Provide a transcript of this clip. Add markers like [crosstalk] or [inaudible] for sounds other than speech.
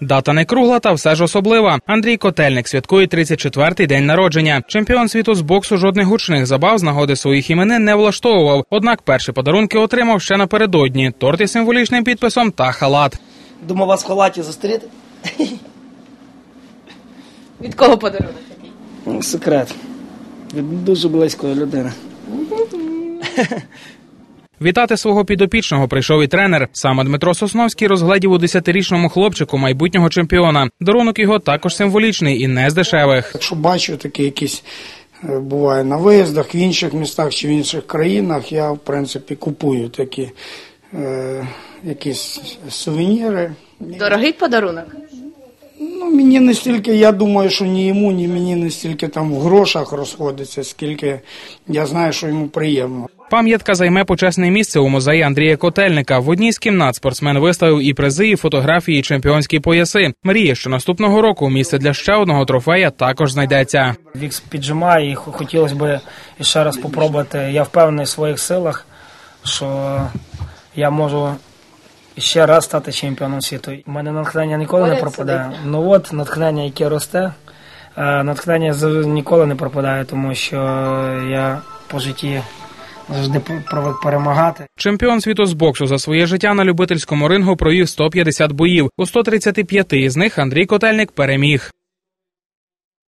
Дата не кругла, та все ж особлива. Андрій Котельник святкує 34-й день народження. Чемпіон світу з боксу жодних гучних забав з нагоди своїх іменин не влаштовував. Однак перші подарунки отримав ще напередодні: торт із символічним підписом та халат. Думав вас в халаті зустріти. [laughs] Від кого подарунок такий? Ну, Секрет. Від дуже близької людини. [laughs] Вітати свого підопічного прийшов і тренер. Саме Дмитро Сосновський розгледів у 10-річному хлопчику майбутнього чемпіона. Дарунок його також символічний і не з дешевих. Якщо бачу такі якісь е, буває на виїздах в інших містах чи в інших країнах, я в принципі купую такі е, якісь сувеніри. Дорогий подарунок. Мені не стільки, я думаю, що ні йому, ні мені не стільки там в грошах розходиться, скільки я знаю, що йому приємно. Пам'ятка займе почесне місце у музеї Андрія Котельника. В одній з кімнат спортсмен виставив і призи, і фотографії, і чемпіонські пояси. Мріє, що наступного року місце для ще одного трофея також знайдеться. Вік піджимає і хо- хотілося б ще раз спробувати. Я впевнений в своїх силах, що я можу ще раз стати чемпіоном світу. У мене натхнення ніколи не пропадає. Ну от натхнення, яке росте, е, натхнення ніколи не пропадає, тому що я по житті завжди привик перемагати. Чемпіон світу з боксу за своє життя на любительському рингу провів 150 боїв. У 135 із них Андрій Котельник переміг.